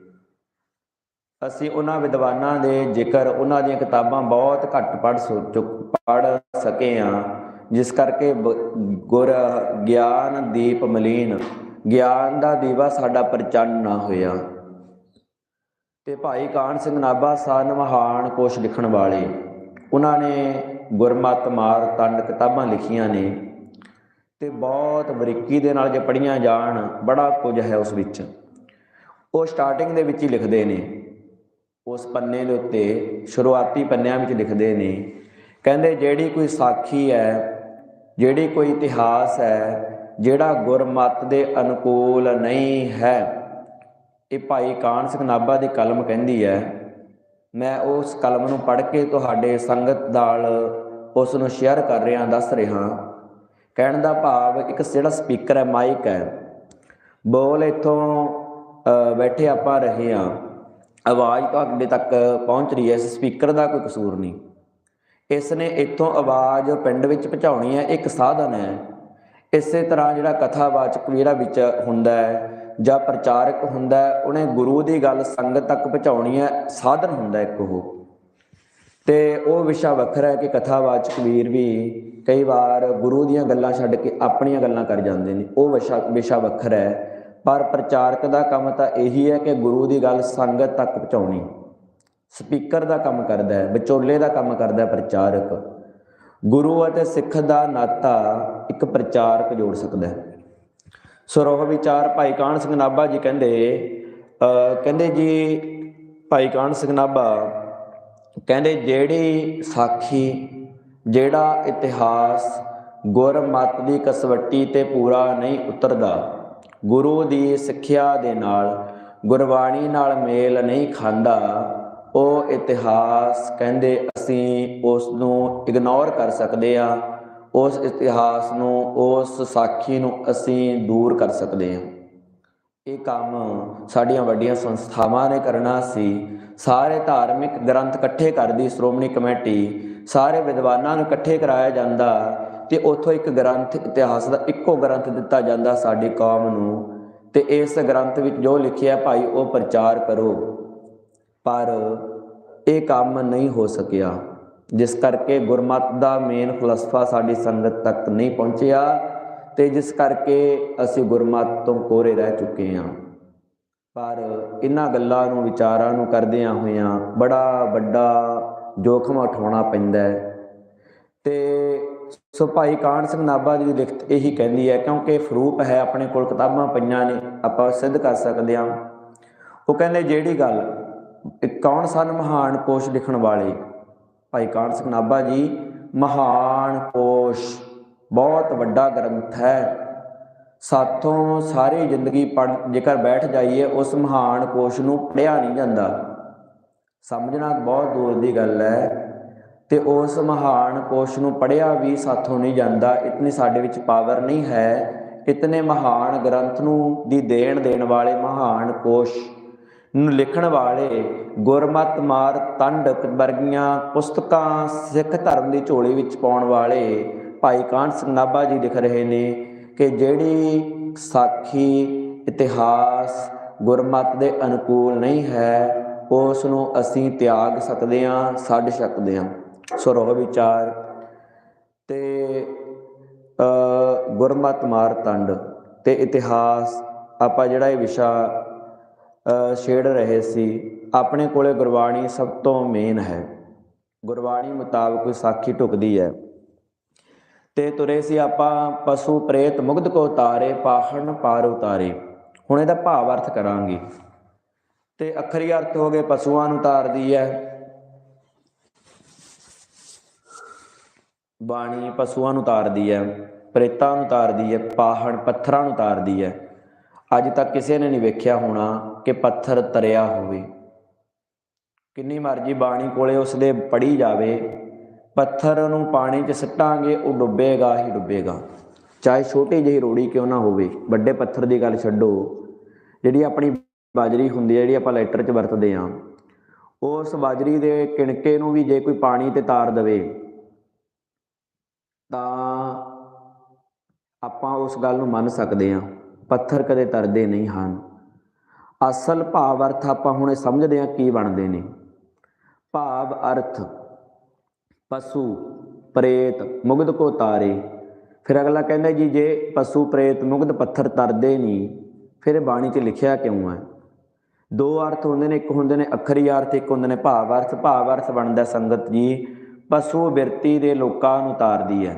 ਅਸੀਂ ਉਹਨਾਂ ਵਿਦਵਾਨਾਂ ਦੇ ਜ਼ਿਕਰ, ਉਹਨਾਂ ਦੀਆਂ ਕਿਤਾਬਾਂ ਬਹੁਤ ਘੱਟ ਪੜ੍ਹ ਚੁੱਕ, ਪੜ੍ਹ ਸਕੇ ਆ ਜਿਸ ਕਰਕੇ ਬ- ਗੁਰ ਗਿਆਨ ਦੀਪ ਮਲੀਨ, ਗਿਆਨ ਦਾ ਦੀਵਾ ਸਾਡਾ ਪ੍ਰਚੰਨ ਨਾ ਹੋਇਆ। ਤੇ ਭਾਈ ਕਾਨ ਸਿੰਘ ਨਾਭਾ ਸਨ ਮਹਾਨ ਕੋਸ਼ ਲਿਖਣ ਵਾਲੇ। ਉਹਨਾਂ ਨੇ ਗੁਰਮਤ ਮਾਰ ਤੰਡ ਕਿਤਾਬਾਂ ਲਿਖੀਆਂ ਨੇ। ਤੇ ਬਹੁਤ ਬਰੀਕੀ ਦੇ ਨਾਲ ਜੇ ਪੜੀਆਂ ਜਾਣ, ਬੜਾ ਕੁਝ ਹੈ ਉਸ ਵਿੱਚ। ਉਹ ਸਟਾਰਟਿੰਗ ਦੇ ਵਿੱਚ ਹੀ ਲਿਖਦੇ ਨੇ। ਉਸ ਪੰਨੇ ਦੇ ਉੱਤੇ ਸ਼ੁਰੂਆਤੀ ਪੰਨਿਆਂ ਵਿੱਚ ਲਿਖਦੇ ਨੇ। ਕਹਿੰਦੇ ਜਿਹੜੀ ਕੋਈ ਸਾਖੀ ਹੈ, ਜਿਹੜੀ ਕੋਈ ਇਤਿਹਾਸ ਹੈ, ਜਿਹੜਾ ਗੁਰਮਤ ਦੇ ਅਨੁਕੂਲ ਨਹੀਂ ਹੈ, ਇਹ ਭਾਈ ਕਾਨ ਸਿੰਘ ਨਾਭਾ ਦੀ ਕਲਮ ਕਹਿੰਦੀ ਹੈ, ਮੈਂ ਉਸ ਕਲਮ ਨੂੰ ਪੜ੍ਹ ਕੇ ਤੁਹਾਡੇ ਸੰਗਤ ਨਾਲ ਉਸ ਨੂੰ ਸ਼ੇਅਰ ਕਰ ਰਿਹਾ, ਦੱਸ ਰਿਹਾ। ਕਹਿਣ ਦਾ ਭਾਵ ਇੱਕ ਜਿਹੜਾ ਸਪੀਕਰ ਹੈ ਮਾਈਕ ਹੈ। ਬੋਲ ਇਥੋਂ ਬੈਠੇ ਆਪਾਂ ਰਹੇ ਹਾਂ। ਆਵਾਜ਼ ਤੁਹਾਡੇ ਤੱਕ ਪਹੁੰਚ ਰਹੀ ਹੈ, ਇਸ ਸਪੀਕਰ ਦਾ ਕੋਈ ਕਸੂਰ ਨਹੀਂ। ਇਸ ਨੇ ਇੱਥੋਂ ਆਵਾਜ਼ ਪਿੰਡ ਵਿੱਚ ਪਹੁੰਚਾਉਣੀ ਹੈ, ਇੱਕ ਸਾਧਨ ਹੈ। ਇਸੇ ਤਰ੍ਹਾਂ ਜਿਹੜਾ ਕਥਾਵਾਚਕ ਜਿਹੜਾ ਵਿੱਚ ਹੁੰਦਾ ਹੈ, ਜਾਂ ਪ੍ਰਚਾਰਕ ਹੁੰਦਾ ਉਹਨੇ ਗੁਰੂ ਦੀ ਗੱਲ ਸੰਗਤ ਤੱਕ ਪਹੁੰਚਾਉਣੀ ਹੈ, ਸਾਧਨ ਹੁੰਦਾ ਇੱਕ ਉਹ। ਤੇ ਉਹ ਵਿਸ਼ਾ ਵੱਖਰਾ ਹੈ ਕਿ ਕਥਾਵਾਚਕ ਵੀਰ ਵੀ ਕਈ ਵਾਰ ਗੁਰੂ ਦੀਆਂ ਗੱਲਾਂ ਛੱਡ ਕੇ ਆਪਣੀਆਂ ਗੱਲਾਂ ਕਰ ਜਾਂਦੇ ਨੇ। ਉਹ ਵਿਸ਼ਾ ਵਿਸ਼ਾ ਵੱਖਰਾ ਹੈ। ਪਰ ਪ੍ਰਚਾਰਕ ਦਾ ਕੰਮ ਤਾਂ ਇਹੀ ਹੈ ਕਿ ਗੁਰੂ ਦੀ ਗੱਲ ਸੰਗਤ ਤੱਕ ਪਹੁੰਚਾਉਣੀ। ਸਪੀਕਰ ਦਾ ਕੰਮ ਕਰਦਾ ਹੈ, ਵਿਚੋਲੇ ਦਾ ਕੰਮ ਕਰਦਾ ਹੈ ਪ੍ਰਚਾਰਕ। ਗੁਰੂ ਅਤੇ ਸਿੱਖ ਦਾ ਨਾਤਾ ਇੱਕ ਪ੍ਰਚਾਰਕ ਜੋੜ ਸਕਦਾ ਹੈ। ਸਰੋਹ ਵਿਚਾਰ ਭਾਈ ਕਾਨ ਸਿੰਘ ਨਾਭਾ ਜੀ ਕਹਿੰਦੇ ਕਹਿੰਦੇ ਜੀ, ਭਾਈ ਕਾਨ ਸਿੰਘ ਨਾਭਾ ਕਹਿੰਦੇ ਜਿਹੜੀ ਸਾਖੀ, ਜਿਹੜਾ ਇਤਿਹਾਸ ਗੁਰਮਤ ਦੀ ਕਸਵੱਟੀ ਤੇ ਪੂਰਾ ਨਹੀਂ ਉਤਰਦਾ, ਗੁਰੂ ਦੀ ਸਿੱਖਿਆ ਦੇ ਨਾਲ, ਗੁਰਬਾਣੀ ਨਾਲ ਮੇਲ ਨਹੀਂ ਖਾਂਦਾ, ਉਹ ਇਤਿਹਾਸ ਕਹਿੰਦੇ ਅਸੀਂ ਉਸ ਨੂੰ ਇਗਨੋਰ ਕਰ ਸਕਦੇ ਆ ਉਸ ਇਤਿਹਾਸ ਨੂੰ, ਉਸ ਸਾਖੀ ਨੂੰ ਅਸੀਂ ਦੂਰ ਕਰ ਸਕਦੇ ਹਾਂ। ਇਹ ਕੰਮ ਸਾਡੀਆਂ ਵੱਡੀਆਂ ਸੰਸਥਾਵਾਂ ਨੇ ਕਰਨਾ ਸੀ। ਸਾਰੇ ਧਾਰਮਿਕ ਗ੍ਰੰਥ ਇਕੱਠੇ ਕਰਦੀ ਸ਼੍ਰੋਮਣੀ ਕਮੇਟੀ, ਸਾਰੇ ਵਿਦਵਾਨਾਂ ਨੂੰ ਇਕੱਠੇ ਕਰਾਇਆ ਜਾਂਦਾ ਤੇ ਉੱਥੋਂ ਇੱਕ ਗ੍ਰੰਥ ਇਤਿਹਾਸ ਦਾ ਇੱਕੋ ਗ੍ਰੰਥ ਦਿੱਤਾ ਜਾਂਦਾ ਸਾਡੀ ਕੌਮ ਨੂੰ ਤੇ ਇਸ ਗ੍ਰੰਥ ਵਿੱਚ ਜੋ ਲਿਖਿਆ ਭਾਈ ਉਹ ਪ੍ਰਚਾਰ ਕਰੋ। ਪਰ ਇਹ ਕੰਮ ਨਹੀਂ ਹੋ ਸਕਿਆ, ਜਿਸ ਕਰਕੇ ਗੁਰਮਤ ਦਾ ਮੇਨ ਫਲਸਫਾ ਸਾਡੀ ਸੰਗਤ ਤੱਕ ਨਹੀਂ ਪਹੁੰਚਿਆ। ਤੇ ਜਿਸ ਕਰਕੇ ਅਸੀਂ ਗੁਰਮਤ ਤੋਂ ਕੋਰੇ ਰਹਿ ਚੁੱਕੇ ਹਾਂ। ਪਰ ਇਹਨਾਂ ਗੱਲਾਂ ਨੂੰ, ਵਿਚਾਰਾਂ ਨੂੰ ਕਰਦਿਆਂ ਹੋਇਆਂ ਬੜਾ ਵੱਡਾ ਜੋਖਮ ਉਠਾਉਣਾ ਪੈਂਦਾ ਹੈ। ਤੇ ਸੋ ਭਾਈ ਕਾਨ ਸਿੰਘ ਨਾਭਾ ਜੀ ਦੀ ਲਿਖਤ ਇਹੀ ਕਹਿੰਦੀ ਹੈ, ਕਿਉਂਕਿ ਫਰੂਪ ਹੈ, ਆਪਣੇ ਕੋਲ ਕਿਤਾਬਾਂ ਪਈਆਂ ਨੇ, ਆਪਾਂ ਸਿੱਧ ਕਰ ਸਕਦੇ ਹਾਂ। ਉਹ ਕਹਿੰਦੇ, ਜਿਹੜੀ ਗੱਲ ਕੌਣ ਸਨ ਮਹਾਨ ਕੋਸ਼ ਲਿਖਣ ਵਾਲੇ? ਭਾਈ ਕਾਨ ਸਿੰਘ ਨਾਭਾ ਜੀ, ਮਹਾਨ ਕੋਸ਼ ਬਹੁਤ ਵੱਡਾ ਗ੍ਰੰਥ ਹੈ। ਸਾਥੋਂ ਸਾਰੀ ਜ਼ਿੰਦਗੀ ਪੜ ਜੇਕਰ ਬੈਠ ਜਾਈਏ, ਉਸ ਮਹਾਨ ਕੋਸ਼ ਨੂੰ ਪੜਿਆ ਨਹੀਂ ਜਾਂਦਾ। ਸਮਝਣਾ ਬਹੁਤ ਦੂਰ ਦੀ ਗੱਲ ਹੈ ਤੇ ਉਸ ਮਹਾਨ ਕੋਸ਼ ਨੂੰ ਪੜਿਆ ਵੀ ਸਾਥੋਂ ਨਹੀਂ ਜਾਂਦਾ। ਇਤਨੀ ਸਾਡੇ ਵਿੱਚ ਪਾਵਰ ਨਹੀਂ ਹੈ। ਇਤਨੇ ਮਹਾਨ ਗ੍ਰੰਥ ਨੂੰ, ਦੀ ਦੇਣ ਦੇਣ ਵਾਲੇ ਮਹਾਨ ਕੋਸ਼ ਨੂੰ ਲਿਖਣ ਵਾਲੇ ਗੁਰਮਤ ਮਾਰ ਤੰਡ ਵਰਗੀਆਂ ਪੁਸਤਕਾਂ ਸਿੱਖ ਧਰਮ ਦੀ ਝੋਲੀ ਵਿੱਚ ਪਾਉਣ ਵਾਲੇ ਭਾਈ ਕਾਨ ਸਿੰਘ ਨਾਭਾ ਜੀ ਲਿਖ ਰਹੇ ਨੇ ਕਿ ਜਿਹੜੀ ਸਾਖੀ ਇਤਿਹਾਸ ਗੁਰਮਤ ਦੇ ਅਨੁਕੂਲ ਨਹੀਂ ਹੈ ਉਸ ਨੂੰ ਅਸੀਂ ਤਿਆਗ ਸਕਦੇ ਹਾਂ ਛੱਡ ਸਕਦੇ ਹਾਂ। ਸਰੋਹ ਵਿਚਾਰ ਤੇ ਗੁਰਮਤ ਮਾਰ ਤੰਡ ਤੇ ਇਤਿਹਾਸ, ਆਪਾਂ ਜਿਹੜਾ ਇਹ ਵਿਸ਼ਾ ਛੇੜ ਰਹੇ ਸੀ, ਆਪਣੇ ਕੋਲੇ ਗੁਰਬਾਣੀ ਸਭ ਤੋਂ ਮੇਨ ਹੈ। ਗੁਰਬਾਣੀ ਮੁਤਾਬਕ ਸਾਖੀ ਢੁਕਦੀ ਹੈ। ਤੇ ਤੁਰੇ ਸੀ ਆਪਾਂ ਪਸ਼ੂ ਪ੍ਰੇਤ ਮੁਗਧ ਕੋ ਉਤਾਰੇ ਪਾਹਣ ਪਾਰ ਉਤਾਰੇ। ਹੁਣ ਇਹਦਾ ਭਾਵ ਅਰਥ ਕਰਾਂਗੇ। ਤੇ ਅਖਰੀ ਅਰਥ ਹੋ ਗਏ ਪਸ਼ੂਆਂ ਨੂੰ ਉਤਾਰਦੀ ਹੈ। ਬਾਣੀ ਪਸ਼ੂਆਂ ਨੂੰ ਉਤਾਰਦੀ ਹੈ, ਪ੍ਰੇਤਾਂ ਨੂੰ ਉਤਾਰਦੀ ਹੈ ਪਾਹਣ ਪੱਥਰਾਂ ਨੂੰ ਉਤਾਰਦੀ ਹੈ। ਅੱਜ ਤੱਕ ਕਿਸੇ ਨੇ ਨਹੀਂ ਵੇਖਿਆ ਹੋਣਾ ਕਿ ਪੱਥਰ ਤਰਿਆ ਹੋਵੇ। ਕਿੰਨੀ ਮਰਜ਼ੀ ਬਾਣੀ ਕੋਲੇ ਉਸਦੇ ਪੜੀ ਜਾਵੇ। ਪੱਥਰ ਨੂੰ ਪਾਣੀ 'ਚ ਸਿੱਟਾਂਗੇ, ਉਹ ਡੁੱਬੇਗਾ ਹੀ ਡੁੱਬੇਗਾ। ਚਾਹੇ ਛੋਟੀ ਜਿਹੀ ਰੋੜੀ ਕਿਉਂ ਨਾ ਹੋਵੇ, ਵੱਡੇ ਪੱਥਰ ਦੀ ਗੱਲ ਛੱਡੋ। ਜਿਹੜੀ ਆਪਣੀ ਬਾਜਰੀ ਹੁੰਦੀ ਹੈ, ਜਿਹੜੀ ਆਪਾਂ ਲੈਟਰ 'ਚ ਵਰਤਦੇ ਹਾਂ, ਉਸ ਬਾਜਰੀ ਦੇ ਕਿਣਕੇ ਨੂੰ ਵੀ ਜੇ ਕੋਈ ਪਾਣੀ ਤੇ ਤਾਰ ਦਵੇ, ਤਾਂ ਆਪਾਂ ਉਸ ਗੱਲ ਨੂੰ ਮੰਨ ਸਕਦੇ ਹਾਂ, ਪੱਥਰ ਕਦੇ ਤਰਦੇ ਨਹੀਂ ਹਨ। ਅਸਲ ਭਾਵ ਅਰਥ ਆਪਾਂ ਹੁਣੇ ਸਮਝਦੇ ਹਾਂ ਕੀ ਬਣਦੇ ਨੇ। ਭਾਵ ਅਰਥ ਪਸ਼ੂ, ਪ੍ਰੇਤ, ਮੁਗਧ ਕੋ ਤਾਰੇ। ਫਿਰ ਅਗਲਾ ਕਹਿੰਦਾ ਜੀ, ਜੇ ਪਸ਼ੂ, ਪ੍ਰੇਤ, ਮੁਗਧ ਪੱਥਰ ਤਰਦੇ ਨਹੀਂ ਫਿਰ ਬਾਣੀ 'ਚ ਲਿਖਿਆ ਕਿਉਂ ਹੈ? ਦੋ ਅਰਥ ਹੁੰਦੇ ਨੇ, ਇੱਕ ਹੁੰਦੇ ਨੇ ਅੱਖਰੀ ਅਰਥ, ਇੱਕ ਹੁੰਦੇ ਨੇ ਭਾਵ ਅਰਥ। ਭਾਵ ਅਰਥ ਬਣਦਾ ਸੰਗਤ ਜੀ, ਪਸ਼ੂ ਬਿਰਤੀ ਦੇ ਲੋਕਾਂ ਨੂੰ ਤਾਰਦੀ ਹੈ।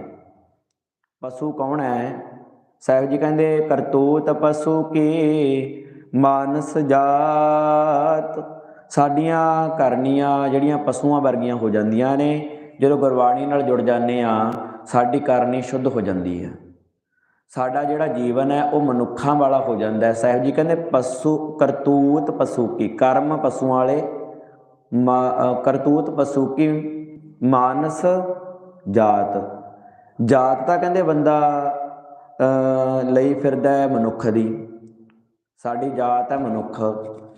ਪਸ਼ੂ ਕੌਣ ਹੈ? ਸਾਹਿਬ ਜੀ ਕਹਿੰਦੇ, ਕਰਤੂਤ ਪਸ਼ੂ ਕੀ? ਮਾਨਸ ਜਾਤ। ਸਾਡੀਆਂ ਕਰਨੀਆਂ ਜਿਹੜੀਆਂ ਪਸ਼ੂਆਂ ਵਰਗੀਆਂ ਹੋ ਜਾਂਦੀਆਂ ਨੇ ਜਦੋਂ ਗੁਰਬਾਣੀ ਨਾਲ ਜੁੜ ਜਾਂਦੇ ਆ ਸਾਡੀ ਕਰਨੀ ਸ਼ੁੱਧ ਹੋ ਜਾਂਦੀ ਹੈ। ਸਾਡਾ ਜਿਹੜਾ ਜੀਵਨ ਹੈ, ਉਹ ਮਨੁੱਖਾਂ ਵਾਲਾ ਹੋ ਜਾਂਦਾ ਹੈ। ਸਾਹਿਬ ਜੀ ਕਹਿੰਦੇ, ਪਸ਼ੂ, ਕਰਤੂਤ ਪਸ਼ੂ ਕੀ? ਕਰਮ ਪਸ਼ੂਆਂ ਵਾਲੇ, ਮਾ- ਕਰਤੂਤ ਪਸ਼ੂ ਕੀ? ਮਾਨਸ, ਜਾਤ। ਜਾਤ ਤਾਂ ਕਹਿੰਦੇ ਬੰਦਾ ਲਈ ਫਿਰਦਾ ਹੈ ਮਨੁੱਖ ਦੀ। ਸਾਡੀ ਜਾਤ ਹੈ ਮਨੁੱਖ।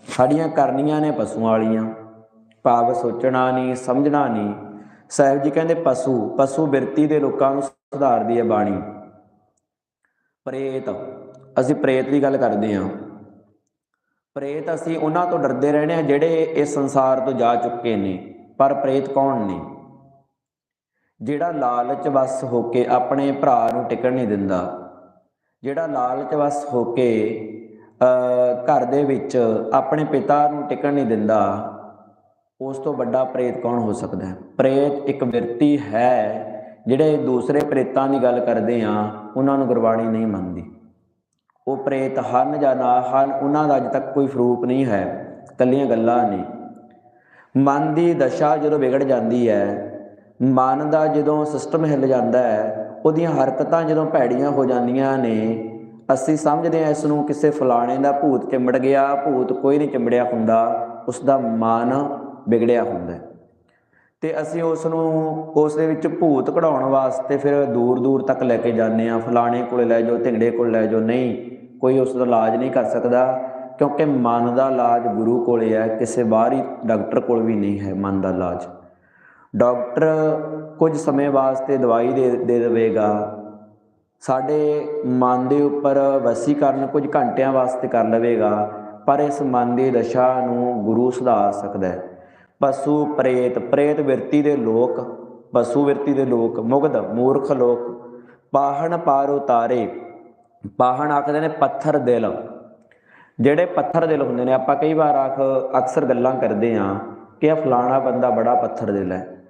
ਸਾਡੀਆਂ ਕਰਨੀਆਂ ਨੇ ਪਸ਼ੂਆਂ ਵਾਲੀਆਂ। ਭਾਵ ਸੋਚਣਾ ਨਹੀਂ, ਸਮਝਣਾ ਨਹੀਂ। ਸਾਹਿਬ ਜੀ ਕਹਿੰਦੇ ਪਸ਼ੂ ਪਸ਼ੂ ਬਿਰਤੀ ਦੇ ਲੋਕਾਂ ਨੂੰ ਸੁਧਾਰਦੀ ਹੈ ਬਾਣੀ। ਪ੍ਰੇਤ ਅਸੀਂ ਪ੍ਰੇਤ ਦੀ ਗੱਲ ਕਰਦੇ ਹਾਂ। ਪ੍ਰੇਤ ਅਸੀਂ ਉਹਨਾਂ ਤੋਂ ਡਰਦੇ ਰਹਿਣੇ ਆ ਜਿਹੜੇ ਇਸ ਸੰਸਾਰ ਤੋਂ ਜਾ ਚੁੱਕੇ ਨੇ ਪਰ ਪ੍ਰੇਤ ਕੌਣ ਨੇ? ਜਿਹੜਾ ਲਾਲਚ ਵਸ ਹੋ ਕੇ ਆਪਣੇ ਭਰਾ ਨੂੰ ਟਿਕਣ ਨਹੀਂ ਦਿੰਦਾ ਜਿਹੜਾ ਲਾਲਚ ਵਸ ਹੋ ਕੇ ਅ, ਘਰ ਦੇ ਵਿੱਚ ਆਪਣੇ ਪਿਤਾ ਨੂੰ ਟਿਕਣ ਨਹੀਂ ਦਿੰਦਾ ਉਸ ਤੋਂ ਵੱਡਾ ਪ੍ਰੇਤ ਕੌਣ ਹੋ ਸਕਦਾ ਹੈ? ਪ੍ਰੇਤ ਇੱਕ ਵਿਰਤੀ ਹੈ ਜਿਹੜੇ ਦੂਸਰੇ ਪ੍ਰੇਤਾਂ ਦੀ ਗੱਲ ਕਰਦੇ ਆ, ਉਹਨਾਂ ਨੂੰ ਗੁਰਬਾਣੀ ਨਹੀਂ ਮੰਨਦੀ। ਉਹ ਪ੍ਰੇਤ ਹਨ ਜਾਂ ਨਾ ਹਨ, ਉਹਨਾਂ ਦਾ ਅਜੇ ਤੱਕ ਕੋਈ ਫਰੂਪ ਨਹੀਂ ਹੈ ਕੱਲੀਆਂ ਗੱਲਾਂ ਨੇ। ਮਨ ਦੀ ਦਸ਼ਾ ਜਦੋਂ ਵਿਗੜ ਜਾਂਦੀ ਹੈ, ਮਨ ਦਾ ਜਦੋਂ ਸਿਸਟਮ ਹਿੱਲ ਜਾਂਦਾ ਹੈ, ਉਹਦੀਆਂ ਹਰਕਤਾਂ ਜਦੋਂ ਭੈੜੀਆਂ ਹੋ ਜਾਂਦੀਆਂ ਨੇ, ਅਸੀਂ ਸਮਝਦੇ ਹਾਂ ਇਸ ਨੂੰ ਕਿਸੇ ਫਲਾਣੇ ਦਾ ਭੂਤ ਚਿੰਬੜ ਗਿਆ, ਭੂਤ ਕੋਈ ਨਹੀਂ ਚਿੰਬੜਿਆ ਹੁੰਦਾ ਉਸ ਦਾ ਮਨ ਵਿਗੜਿਆ ਹੁੰਦਾ ਹੈ। ਤੇ ਅਸੀਂ ਉਸ ਨੂੰ ਉਸ ਦੇ ਵਿੱਚ ਭੂਤ ਕਢਾਉਣ ਵਾਸਤੇ ਫਿਰ ਦੂਰ ਦੂਰ ਤੱਕ ਲੈ ਕੇ ਜਾਂਦੇ ਆ ਫਲਾਣੇ ਕੋਲੇ ਲੈ ਜਾਓ ਢਿੰਗੜੇ ਕੋਲ ਲੈ ਜਾਓ। ਨਹੀਂ, ਕੋਈ ਉਸ ਦਾ ਇਲਾਜ ਨਹੀਂ ਕਰ ਸਕਦਾ, ਕਿਉਂਕਿ ਮਨ ਦਾ ਇਲਾਜ ਗੁਰੂ ਕੋਲੇ ਹੈ, ਕਿਸੇ ਬਾਹਰੀ ਡਾਕਟਰ ਕੋਲ ਵੀ ਨਹੀਂ ਹੈ ਮਨ ਦਾ ਇਲਾਜ। ਡਾਕਟਰ ਕੁਝ ਸਮੇਂ ਵਾਸਤੇ ਦਵਾਈ ਦੇ ਦੇ ਦੇਵੇਗਾ। ਸਾਡੇ ਮਨ ਦੇ ਉੱਪਰ ਵਸੀਕਰਨ ਕੁਝ ਘੰਟਿਆਂ ਵਾਸਤੇ ਕਰ ਲਵੇਗਾ, ਪਰ ਇਸ ਮਨ ਦੀ ਦਸ਼ਾ ਨੂੰ ਗੁਰੂ ਸੁਧਾਰ ਸਕਦਾ ਹੈ। ਪਸ਼ੂ ਪ੍ਰੇਤ ਪ੍ਰੇਤ ਵਿਰਤੀ ਦੇ ਲੋਕ, ਪਸ਼ੂ ਵਿਰਤੀ ਦੇ ਲੋਕ, ਮੁਗਧ, ਮੂਰਖ ਲੋਕ। ਪਾਹਣ ਪਾਰ ਉਤਾਰੇ। ਪਾਹਣ ਆਖਦੇ ਨੇ ਪੱਥਰ ਦਿਲ। ਜਿਹੜੇ ਪੱਥਰ ਦਿਲ ਹੁੰਦੇ ਨੇ, ਆਪਾਂ ਕਈ ਵਾਰ ਆਖ ਅਕਸਰ ਗੱਲਾਂ ਕਰਦੇ ਆ ਕਿ ਇਹ ਫਲਾਣਾ ਬੰਦਾ ਬੜਾ ਪੱਥਰ ਦਿਲ ਹੈ।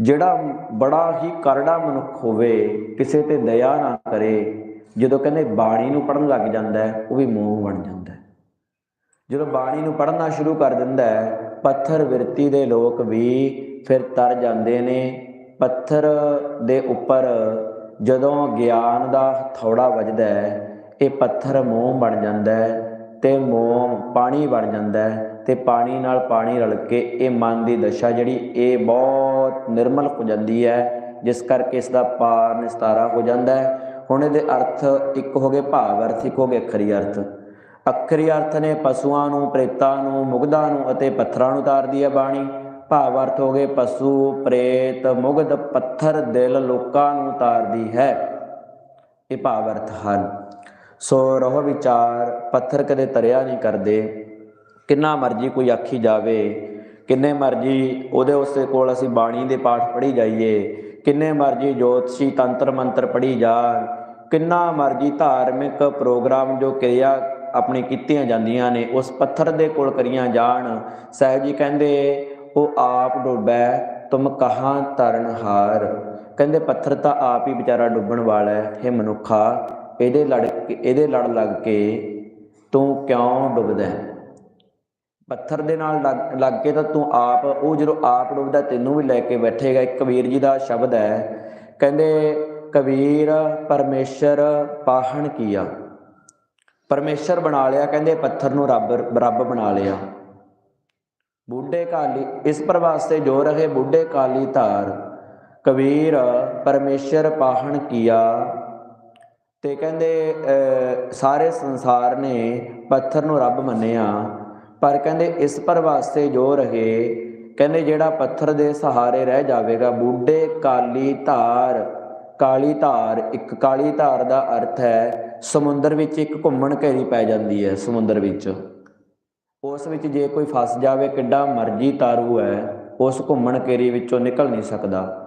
ਜਿਹੜਾ ਬੜਾ ਹੀ ਕਰੜਾ ਮਨੁੱਖ ਹੋਵੇ, ਕਿਸੇ ਤੇ ਦਇਆ ਨਾ ਕਰੇ, ਜਦੋਂ ਕਹਿੰਦੇ ਬਾਣੀ ਨੂੰ ਪੜਨ ਲੱਗ ਜਾਂਦਾ ਉਹ ਵੀ ਮੋਹ ਬਣ ਜਾਂਦਾ ਜਦੋਂ ਬਾਣੀ ਨੂੰ ਪੜਨਾ ਸ਼ੁਰੂ ਕਰ ਦਿੰਦਾ ਹੈ ਪੱਥਰ ਵਿਰਤੀ ਦੇ ਲੋਕ ਵੀ ਫਿਰ ਤਰ ਜਾਂਦੇ ਨੇ। ਪੱਥਰ ਦੇ ਉੱਪਰ ਜਦੋਂ ਗਿਆਨ ਦਾ ਥੋੜਾ ਵੱਜਦਾ ਹੈ, ਇਹ ਪੱਥਰ ਮੋਮ ਬਣ ਜਾਂਦਾ ਹੈ ਤੇ ਮੋਮ ਪਾਣੀ ਬਣ ਜਾਂਦਾ ਹੈ ਤੇ ਪਾਣੀ ਨਾਲ ਪਾਣੀ ਰਲ ਕੇ ਇਹ ਮਨ ਦੀ ਦਸ਼ਾ ਜਿਹੜੀ ਇਹ ਬਹੁਤ ਨਿਰਮਲ ਹੋ ਜਾਂਦੀ ਹੈ, ਜਿਸ ਕਰਕੇ ਇਸ ਦਾ ਪਾਰ ਨਿਸਤਾਰਾ ਹੋ ਜਾਂਦਾ ਹੈ। ਹੁਣ ਇਹਦੇ ਅਰਥ ਇੱਕ ਹੋ ਗਏ ਭਾਵ, ਅਰਥ ਇੱਕ ਹੋ ਗਏ ਖਰੀ ਅਰਥ। ਅੱਖਰੀ ਅਰਥ ਨੇ ਪਸ਼ੂਆਂ ਨੂੰ, ਪ੍ਰੇਤਾਂ ਨੂੰ, ਮੁਗਧਾਂ ਨੂੰ ਅਤੇ ਪੱਥਰਾਂ ਨੂੰ ਉਤਾਰਦੀ ਹੈ ਬਾਣੀ। ਭਾਵ ਅਰਥ ਹੋ ਗਏ, ਪਸ਼ੂ, ਪ੍ਰੇਤ, ਮੁਗਧ, ਪੱਥਰ, ਦਿਲ ਲੋਕਾਂ ਨੂੰ ਉਤਾਰਦੀ ਹੈ। ਇਹ ਭਾਵ ਅਰਥ ਹਨ। ਸੋ ਰਹੋ ਵਿਚਾਰ, ਪੱਥਰ ਕਦੇ ਤਰਿਆ ਨਹੀਂ ਕਰਦੇ। ਕਿੰਨਾ ਮਰਜ਼ੀ ਕੋਈ ਆਖੀ ਜਾਵੇ, ਕਿੰਨੇ ਮਰਜ਼ੀ ਉਹਦੇ ਉਸੇ ਕੋਲ ਅਸੀਂ ਬਾਣੀ ਦੇ ਪਾਠ ਪੜ੍ਹੀ ਜਾਈਏ, ਕਿੰਨੇ ਮਰਜ਼ੀ ਜੋਤਸ਼ੀ ਤੰਤਰ ਮੰਤਰ ਪੜ੍ਹੀ ਜਾਣ, ਕਿੰਨਾ ਮਰਜ਼ੀ ਧਾਰਮਿਕ ਪ੍ਰੋਗਰਾਮ ਜੋ ਕਿਰਿਆ ਆਪਣੀ ਕੀਤੀਆਂ ਜਾਂਦੀਆਂ ਨੇ, ਉਸ ਪੱਥਰ ਦੇ ਕੋਲ ਕਰੀਆਂ ਜਾਣ। ਸਾਹਿਬ ਜੀ ਕਹਿੰਦੇ, ਉਹ ਆਪ ਡੁੱਬੈ, ਤੁਮ ਕਹਾਂ ਤਰਨਹਾਰ ਕਹਿੰਦੇ, ਪੱਥਰ ਤਾਂ ਆਪ ਹੀ ਵਿਚਾਰਾ ਡੁੱਬਣ ਵਾਲਾ ਹੈ ਇਹ ਮਨੁੱਖਾ, ਇਹਦੇ ਲੜ ਇਹਦੇ ਲੜ ਲੱਗ ਕੇ ਤੂੰ ਕਿਉਂ ਡੁੱਬਦਾ ਪੱਥਰ ਦੇ ਨਾਲ ਲੱਗ ਲੱਗ ਕੇ ਤਾਂ ਤੂੰ ਆਪ, ਉਹ ਜਦੋਂ ਆਪ ਡੁੱਬਦਾ, ਤੈਨੂੰ ਵੀ ਲੈ ਕੇ ਬੈਠੇਗਾ। ਇੱਕ ਕਬੀਰ ਜੀ ਦਾ ਸ਼ਬਦ ਹੈ, ਕਹਿੰਦੇ, ਕਬੀਰ ਪਰਮੇਸ਼ਰ ਪਾਹਣ ਕੀਆ। ਪਰਮੇਸ਼ਰ ਬਣਾ ਲਿਆ, ਕਹਿੰਦੇ ਪੱਥਰ ਨੂੰ ਰੱਬ ਰੱਬ ਬਣਾ ਲਿਆ। ਬੁੱਢੇ ਕਾਲੀ, ਇਸ ਪਰ ਵਾਸਤੇ ਜੋ ਰਹੇ ਬੁੱਢੇ ਕਾਲੀ ਧਾਰ, ਕਬੀਰ, ਪਰਮੇਸ਼ਰ ਪਾਹਣ ਕੀਆ। ਤੇ ਕਹਿੰਦੇ ਸਾਰੇ ਸੰਸਾਰ ਨੇ ਪੱਥਰ ਨੂੰ ਰੱਬ ਮੰਨਿਆ, ਪਰ ਕਹਿੰਦੇ ਇਸ ਪਰ ਵਾਸਤੇ ਜੋ ਰਹੇ, ਕਹਿੰਦੇ ਜਿਹੜਾ ਪੱਥਰ ਦੇ ਸਹਾਰੇ ਰਹਿ ਜਾਵੇਗਾ, ਬੁੱਢੇ ਕਾਲੀ ਧਾਰ ਕਾਲੀ ਧਾਰ, ਇੱਕ ਕਾਲੀ ਧਾਰ ਦਾ ਅਰਥ ਹੈ ਸਮੁੰਦਰ ਵਿੱਚ ਇੱਕ ਘੁੰਮਣ ਘੇਰੀ ਪੈ ਜਾਂਦੀ ਹੈ ਸਮੁੰਦਰ ਵਿੱਚ। ਉਸ ਵਿੱਚ ਜੇ ਕੋਈ ਫਸ ਜਾਵੇ, ਕਿੱਡਾ ਮਰਜ਼ੀ ਤਾਰੂ ਹੈ, ਉਸ ਘੁੰਮਣ ਘੇਰੀ ਵਿੱਚੋਂ ਨਿਕਲ ਨਹੀਂ ਸਕਦਾ।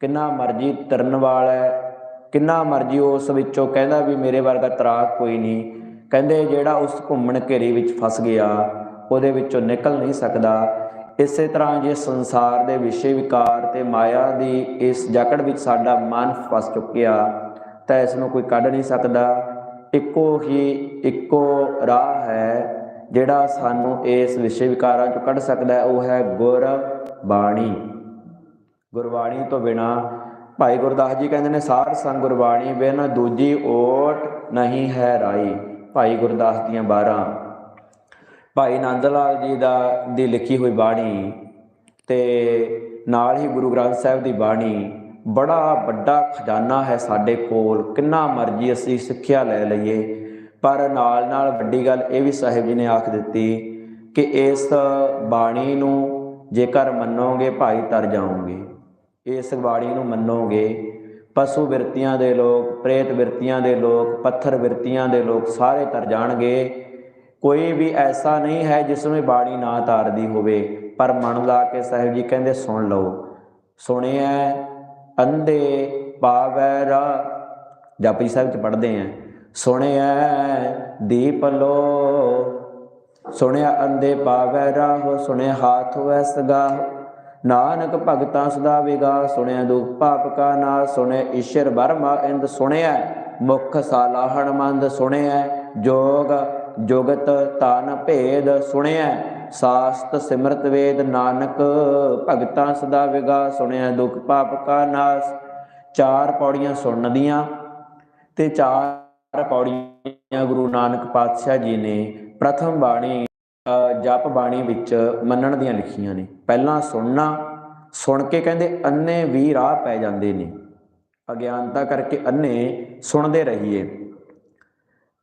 ਕਿੰਨਾ ਮਰਜ਼ੀ ਤਰਨ ਵਾਲਾ ਹੈ, ਕਿੰਨਾ ਮਰਜ਼ੀ ਉਸ ਵਿੱਚੋਂ ਕਹਿੰਦਾ ਵੀ ਮੇਰੇ ਵਰਗਾ ਤਰਾਕ ਕੋਈ ਨਹੀਂ। ਕਹਿੰਦੇ ਜਿਹੜਾ ਉਸ ਘੁੰਮਣ ਘੇਰੀ ਵਿੱਚ ਫਸ ਗਿਆ, ਉਹਦੇ ਵਿੱਚੋਂ ਨਿਕਲ ਨਹੀਂ ਸਕਦਾ। ਇਸੇ ਤਰ੍ਹਾਂ ਜੇ ਸੰਸਾਰ ਦੇ ਵਿਸ਼ੇ ਵਿਕਾਰ ਤੇ ਮਾਇਆ ਦੀ ਇਸ ਜਕੜ ਵਿੱਚ ਸਾਡਾ ਮਨ ਫਸ ਚੁੱਕਿਆ, ਤਾਂ ਇਸ ਨੂੰ ਕੋਈ ਕੱਢ ਨਹੀਂ ਸਕਦਾ। ਇੱਕੋ ਹੀ ਇੱਕੋ ਰਾਹ ਹੈ ਜਿਹੜਾ ਸਾਨੂੰ ਇਸ ਵਿਸ਼ੇ ਵਿਕਾਰਾਂ ਚੋਂ ਕੱਢ ਸਕਦਾ ਹੈ, ਉਹ ਹੈ ਗੁਰ ਬਾਣੀ ਗੁਰਬਾਣੀ ਤੋਂ ਬਿਨਾ ਭਾਈ ਗੁਰਦਾਸ ਜੀ ਕਹਿੰਦੇ ਨੇ ਸਾਰ ਸੰਗ ਗੁਰਬਾਣੀ ਬਿਨ ਦੂਜੀ ਓਟ ਨਹੀਂ ਹੈ ਰਾਈ। ਭਾਈ ਗੁਰਦਾਸ ਦੀਆਂ 12 ਭਾਈ ਨੰਦ ਲਾਲ ਜੀ ਦਾ ਦੀ ਲਿਖੀ ਹੋਈ ਬਾਣੀ ਤੇ ਨਾਲ ਹੀ ਗੁਰੂ ਗ੍ਰੰਥ ਸਾਹਿਬ ਦੀ ਬਾਣੀ ਬੜਾ ਵੱਡਾ ਖਜ਼ਾਨਾ ਹੈ ਸਾਡੇ ਕੋਲ, ਕਿੰਨਾ ਮਰਜ਼ੀ ਅਸੀਂ ਸਿੱਖਿਆ ਲੈ ਲਈਏ। ਪਰ ਨਾਲ ਨਾਲ ਵੱਡੀ ਗੱਲ ਇਹ ਵੀ ਸਾਹਿਬ ਜੀ ਨੇ ਆਖ ਦਿੱਤੀ ਕਿ ਇਸ ਬਾਣੀ ਨੂੰ ਜੇਕਰ ਮੰਨੋਗੇ ਭਾਈ ਤਰ ਜਾਓਗੇ। ਇਸ ਬਾਣੀ ਨੂੰ ਮੰਨੋਗੇ, ਪਸ਼ੂ ਬਿਰਤੀਆਂ ਦੇ ਲੋਕ, ਪ੍ਰੇਤ ਬਿਰਤੀਆਂ ਦੇ ਲੋਕ, ਪੱਥਰ ਬਿਰਤੀਆਂ ਦੇ ਲੋਕ ਸਾਰੇ ਤਰ ਜਾਣਗੇ। ਕੋਈ ਵੀ ਐਸਾ ਨਹੀਂ ਹੈ ਜਿਸ ਨੂੰ ਬਾਣੀ ਨਾ ਤਾਰਦੀ ਹੋਵੇ। ਪਰ ਮਨ ਲਾ ਕੇ ਸਾਹਿਬ ਜੀ ਕਹਿੰਦੇ, ਸੁਣ ਲਓ। ਸੁਣਿਆ ਅੰਧੇ ਪਾਵੈ ਰਾ ਜਪਜੀ ਸਾਹਿਬ ਚ ਪੜ੍ਹਦੇ ਆ, ਸੁਣਿਆ ਦੀਪ ਲੋ, ਸੁਣਿਆ ਅੰਧੇ ਪਾਵੈ ਰਾਹ, ਸੁਣਿਆ ਹਾਥ ਹੋਇ ਸਗਾਹ। ਨਾਨਕ ਭਗਤਾਂ ਸਦਾ ਵਿਗਾ, ਸੁਣਿਆ ਦੁਖ ਪਾਪ ਕਾ ਨਾ ਸੁਣਿਆ ਈਸ਼ਰ ਬਰਮਾ ਇੰਦ ਸੁਣਿਆ, ਮੁਖ ਸਾਲਾਹਣ ਮੰਦ ਸੁਣਿਆ, ਜੋਗ ਜੁਗਤ ਤਨ ਭੇਦ ਸੁਣਿਆ। ਸਾਸਤ ਸਿਮਰਤ ਵੇਦ ਨਾਨਕ ਭਗਤਾਂ ਸਦਾ ਵਿਗਾ ਸੁਣਿਆ ਦੁਖ ਪਾਪ ਕਾ ਨਾਸ। ਚਾਰ ਪੌੜੀਆਂ ਸੁਣਨ ਦੀਆਂ ਤੇ ਚਾਰ ਪੌੜੀਆਂ ਗੁਰੂ ਨਾਨਕ ਪਾਤਸ਼ਾਹ ਜੀ ਨੇ ਪ੍ਰਥਮ ਬਾਣੀ ਅ, ਜਪ ਬਾਣੀ ਵਿੱਚ ਮੰਨਣ ਦੀਆਂ ਲਿਖੀਆਂ ਨੇ। ਪਹਿਲਾਂ ਸੁਣਨਾ ਸੁਣ ਕੇ ਕਹਿੰਦੇ ਅੰਨੇ ਵੀ ਰਾਹ ਪੈ ਜਾਂਦੇ ਨੇ। ਅਗਿਆਨਤਾ ਕਰਕੇ ਅੰਨੇ ਸੁਣਦੇ ਰਹੀਏ।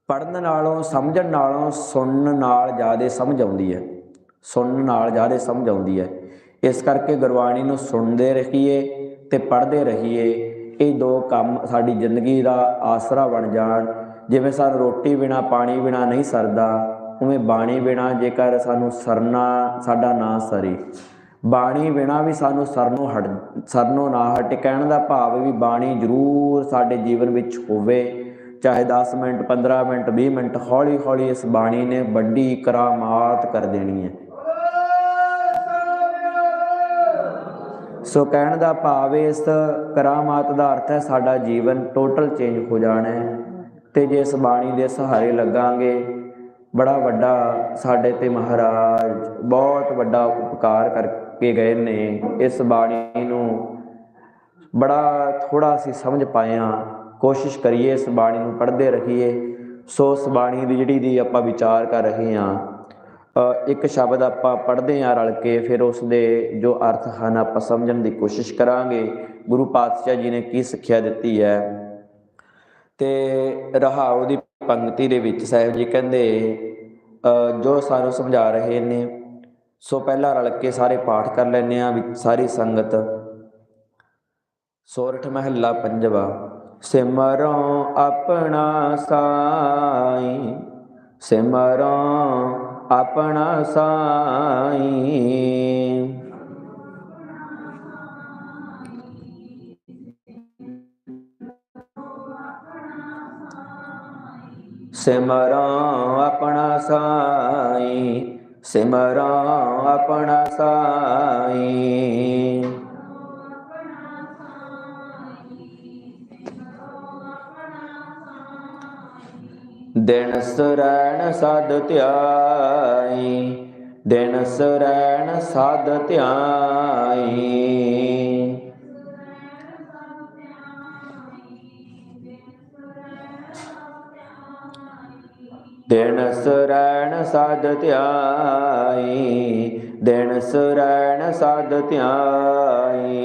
ਪੜਨ ਨਾਲੋਂ ਸਮਝਣ ਨਾਲੋਂ ਸੁਣਨ ਨਾਲ ਜ਼ਿਆਦਾ ਸਮਝ ਆਉਂਦੀ ਹੈ। ਸੁਣਨ ਨਾਲ ਜ਼ਿਆਦਾ ਸਮਝ ਆਉਂਦੀ ਹੈ। ਇਸ ਕਰਕੇ ਗੁਰਬਾਣੀ ਨੂੰ ਸੁਣਦੇ ਰਹੀਏ ਤੇ ਪੜ੍ਹਦੇ ਰਹੀਏ। ਇਹ ਦੋ ਕੰਮ ਸਾਡੀ ਜ਼ਿੰਦਗੀ ਦਾ ਆਸਰਾ ਬਣ ਜਾਣ। ਜਿਵੇਂ ਸਾਨੂੰ ਰੋਟੀ ਬਿਨਾ, ਪਾਣੀ ਬਿਨਾ ਨਹੀਂ ਸਰਦਾ, ਉਵੇਂ ਬਾਣੀ ਬਿਨਾ ਜੇਕਰ ਸਾਨੂੰ ਸਰਨਾ, ਸਾਡਾ ਨਾ ਸਰੇ। ਬਾਣੀ ਬਿਨਾ ਵੀ ਸਾਨੂੰ ਸਰਨੋਂ ਹਟ, ਸਰਨੋਂ ਨਾ ਹਟ। ਕਹਿਣ ਦਾ ਭਾਵ ਵੀ ਬਾਣੀ ਜ਼ਰੂਰ ਸਾਡੇ ਜੀਵਨ ਵਿੱਚ ਹੋਵੇ। ਚਾਹੇ 10 ਮਿੰਟ 15 ਮਿੰਟ 20 ਮਿੰਟ ਹੌਲੀ ਹੌਲੀ ਇਸ ਬਾਣੀ ਨੇ ਵੱਡੀ ਕਰਾਮਾਤ ਕਰ ਦੇਣੀ ਹੈ। ਸੋ ਕਹਿਣ ਦਾ ਭਾਵ ਇਸ ਕਰਾਮਾਤ ਦਾ ਅਰਥ ਹੈ, ਸਾਡਾ ਜੀਵਨ ਟੋਟਲ ਚੇਂਜ ਹੋ ਜਾਣਾ ਹੈ ਤੇ ਜੇ ਇਸ ਬਾਣੀ ਦੇ ਸਹਾਰੇ ਲੱਗਾਂਗੇ, ਬੜਾ ਵੱਡਾ ਸਾਡੇ ਤੇ ਮਹਾਰਾਜ ਬਹੁਤ ਵੱਡਾ ਉਪਕਾਰ ਕਰਕੇ ਗਏ ਨੇ। ਇਸ ਬਾਣੀ ਨੂੰ ਬੜਾ ਥੋੜਾ ਅਸੀਂ ਸਮਝ ਪਾਏ ਪਾਇਆ ਕੋਸ਼ਿਸ਼ ਕਰੀਏ ਇਸ ਬਾਣੀ ਨੂੰ ਪੜ੍ਹਦੇ ਰਹੀਏ। ਸੋ ਇਸ ਬਾਣੀ ਦੀ ਜਿਹੜੀ ਦੀ ਆਪਾਂ ਵਿਚਾਰ ਕਰ ਰਹੇ ਹਾਂ ਇੱਕ ਸ਼ਬਦ ਆਪਾਂ ਪੜ੍ਹਦੇ ਹਾਂ ਰਲ ਕੇ, ਫਿਰ ਉਸ ਦੇ ਜੋ ਅਰਥ ਹਨ ਆਪਾਂ ਸਮਝਣ ਦੀ ਕੋਸ਼ਿਸ਼ ਕਰਾਂਗੇ। ਗੁਰੂ ਪਾਤਸ਼ਾਹ ਜੀ ਨੇ ਕੀ ਸਿੱਖਿਆ ਦਿੱਤੀ ਹੈ? ਤੇ ਰਹਾਉ ਦੀ ਪੰਕਤੀ ਦੇ ਵਿੱਚ ਸਾਹਿਬ ਜੀ ਕਹਿੰਦੇ ਜੋ ਸਾਨੂੰ ਸਮਝਾ ਰਹੇ ਨੇ, ਸੋ ਪਹਿਲਾਂ ਰਲ ਕੇ ਸਾਰੇ ਪਾਠ ਕਰ ਲੈਂਦੇ ਆ ਵਿੱਚ ਸਾਰੀ ਸੰਗਤ। ਸੋਰਠ ਮਹੱਲਾ ਪੰਜਵਾ, ਸਿਮਰੋਂ ਆਪਣਾ ਸਾਈ, ਸਿਮਰੋਂ ਆਪਣਾ ਸਾਈ ਸਿਮਰਾਂ ਆਪਣਾ ਸਾਈ ਸਿਮਰਾਂ ਆਪਣਾ ਸਾਈ ਦਿਨ ਸਰੈਣ ਸਦ ਧਿਆਈ, ਦਿਨ ਸਰੈਣ ਸਦ ਧਿਆਈ। ਦਿਨ ਸਰੈਣ ਸਦ ਧਿਆਈ, ਦਿਨ ਸਰੈਣ ਸਦ ਧਿਆਈ।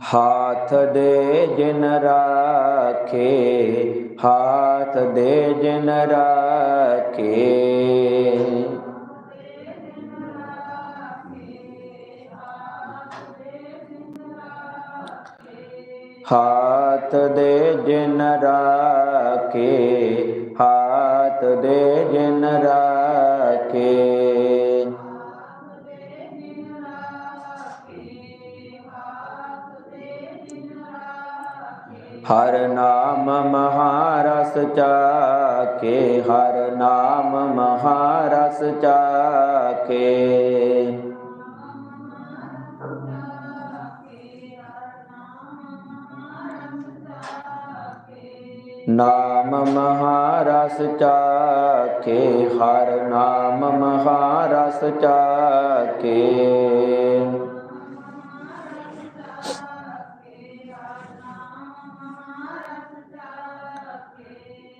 ਹਾਥ ਦੇ ਜਿਨ ਰਾਖੇ ਹਾਥ ਦੇ ਜਿਨ ਰਾਖੇ ਹਾਥ ਦੇ ਜਿਨ ਰਾਖੇ ਹਾਥ ਦੇ ਜਿਨ ਰਾਖੇ ਹਰ ਨਾਮ ਮਹਾਰਸ ਚਾਕੇ, ਹਰ ਨਾਮ ਮਹਾਰਸ ਚਾਕੇ। ਨਾਮ ਮਹਾਰਸ ਚਾਕੇ, ਹਰ ਨਾਮ ਮਹਾਰਸ ਚਾਕੇ।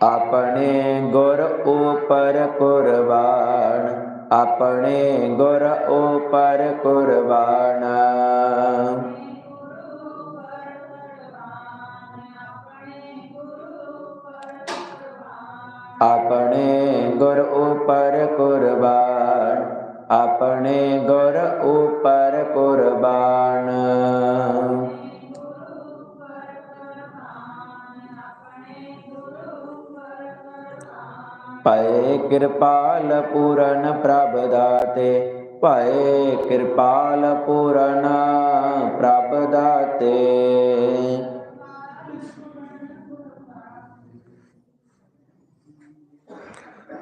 ਆਪਣੇ ਗੁਰ ਉਪਰ ਕੁਰਬਾਨ, ਆਪਣੇ ਗੁਰ ਉਪਰ ਕੁਰਬਾਨ। ਆਪਣੇ ਗੁਰ ਉਪਰ ਕੁਰਬਾਨ, ਆਪਣੇ ਗੁਰ ਉਪਰ ਕੁਰਬਾਨ। ਪਏ ਕਿਰਪਾਲ ਪੂਰਨ ਪ੍ਰਭ ਦਾਤੇ ਪਏ ਕਿਰਪਾਲ ਪੂਰਨ ਪ੍ਰਭ ਦਾਤੇ।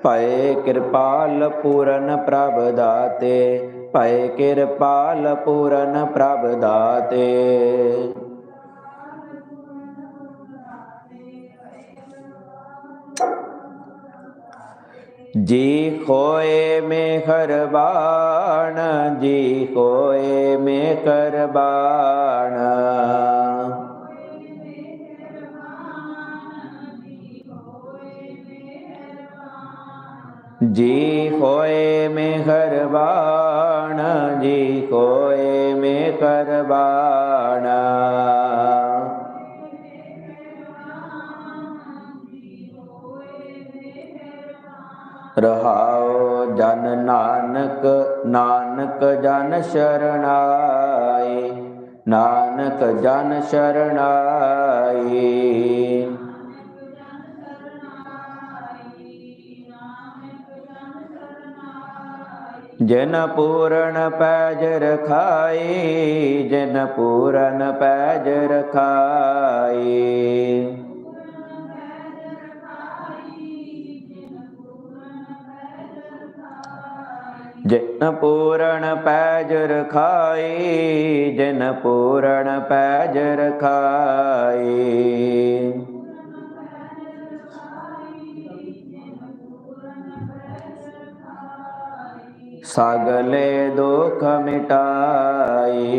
ਪਏ ਕਿਰਪਾਲ ਪੂਰਨ ਪ੍ਰਭ ਦਾਤੇ ਪਏ ਕਿਰਪਾਲ ਪੂਰਨ ਪ੍ਰਭ ਦਾਤੇ। ਜੀ ਹੋਏ ਮਿਹਰਬਾਨ ਜੀ ਹੋਏ ਮਿਹਰਬਾਨ ਜੀ ਹੋਏ ਮਿਹਰਬਾਨ ਜੀ ਹੋਏ ਮਿਹਰਬਾਨ ਰਹਾਉ ਜਨ ਨਾਨਕ ਨਾਨਕ ਜਨ ਸ਼ਰਣਾਈ, ਨਾਨਕ ਜਨ ਸ਼ਰਣਾਈ। ਜਨ ਪੂਰਨ ਪੈਜ ਰਖਾਏ ਜਨ ਪੂਰਨ ਪੈਜ ਰਖਾਏ ਜਿਨ ਪੂਰਨ ਪੈਜ ਰਖਾਈ ਜਿਨ ਪੂਰਨ ਪੈਜ ਰਖਾਈ ਸਗਲੇ ਦੁਖ ਮਿਟਾਈ